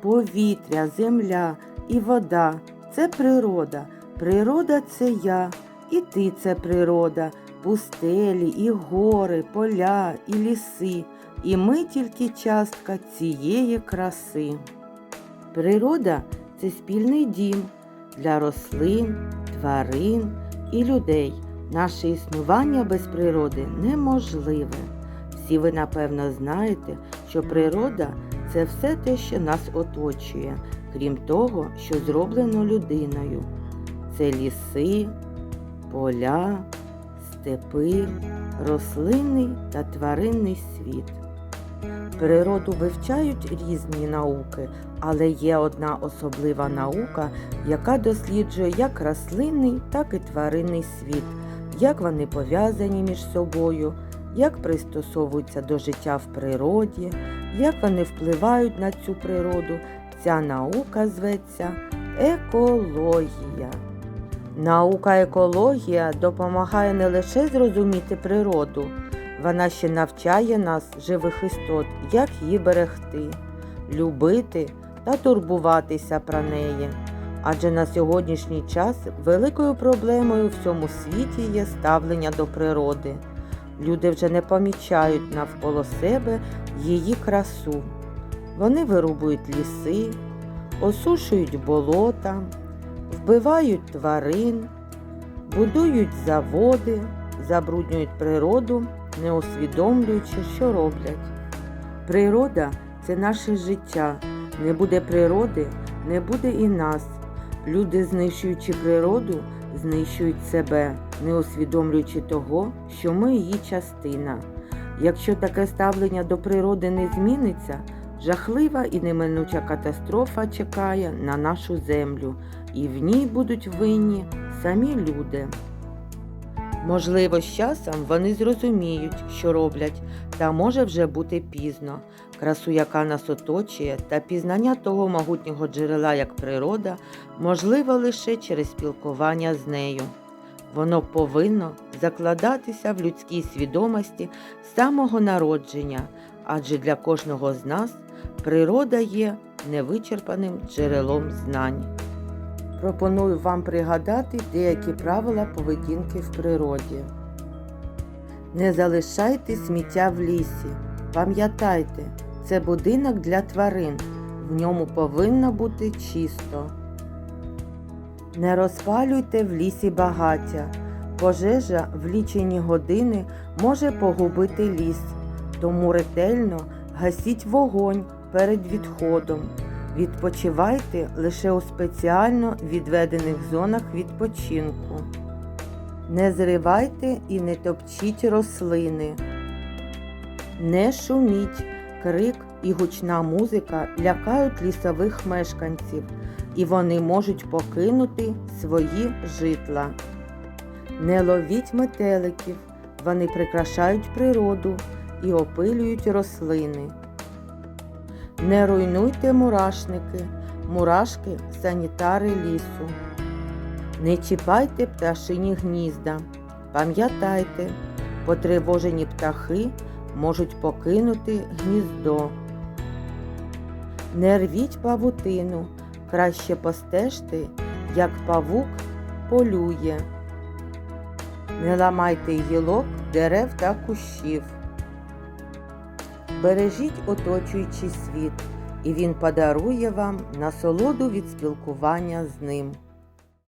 повітря, земля і вода це природа. Природа це я, і ти це природа, пустелі, і гори, поля, і ліси, і ми тільки частка цієї краси. Природа це спільний дім для рослин, тварин і людей. Наше існування без природи неможливе. Всі ви, напевно, знаєте, що природа це все те, що нас оточує, крім того, що зроблено людиною. Це ліси, поля, степи, рослинний та тваринний світ. Природу вивчають різні науки, але є одна особлива наука, яка досліджує як рослинний, так і тваринний світ, як вони пов'язані між собою, як пристосовуються до життя в природі, як вони впливають на цю природу. Ця наука зветься екологія. Наука екологія допомагає не лише зрозуміти природу, вона ще навчає нас, живих істот, як її берегти, любити та турбуватися про неї. Адже на сьогоднішній час великою проблемою у всьому світі є ставлення до природи. Люди вже не помічають навколо себе її красу. Вони вирубують ліси, осушують болота, вбивають тварин, будують заводи, забруднюють природу, не усвідомлюючи, що роблять. Природа це наше життя. Не буде природи, не буде і нас. Люди, знищуючи природу, знищують себе, не усвідомлюючи того, що ми її частина. Якщо таке ставлення до природи не зміниться, жахлива і неминуча катастрофа чекає на нашу землю, і в ній будуть винні самі люди. Можливо, з часом вони зрозуміють, що роблять, та може вже бути пізно. Красу, яка нас оточує, та пізнання того могутнього джерела, як природа, можливо лише через спілкування з нею. Воно повинно закладатися в людській свідомості самого народження, адже для кожного з нас природа є невичерпаним джерелом знань. Пропоную вам пригадати деякі правила поведінки в природі. Не залишайте сміття в лісі. Пам'ятайте, це будинок для тварин. В ньому повинно бути чисто. Не розпалюйте в лісі багаття. Пожежа в лічені години може погубити ліс, тому ретельно гасіть вогонь перед відходом. Відпочивайте лише у спеціально відведених зонах відпочинку. Не зривайте і не топчіть рослини. Не шуміть, крик і гучна музика лякають лісових мешканців, і вони можуть покинути свої житла. Не ловіть метеликів, вони прикрашають природу і опилюють рослини. Не руйнуйте мурашники, мурашки санітари лісу. Не чіпайте пташині гнізда. Пам'ятайте, потривожені птахи можуть покинути гніздо. Не рвіть павутину, краще постежте, як павук полює. Не ламайте гілок, дерев та кущів. Бережіть оточуючий світ, і він подарує вам насолоду від спілкування з ним.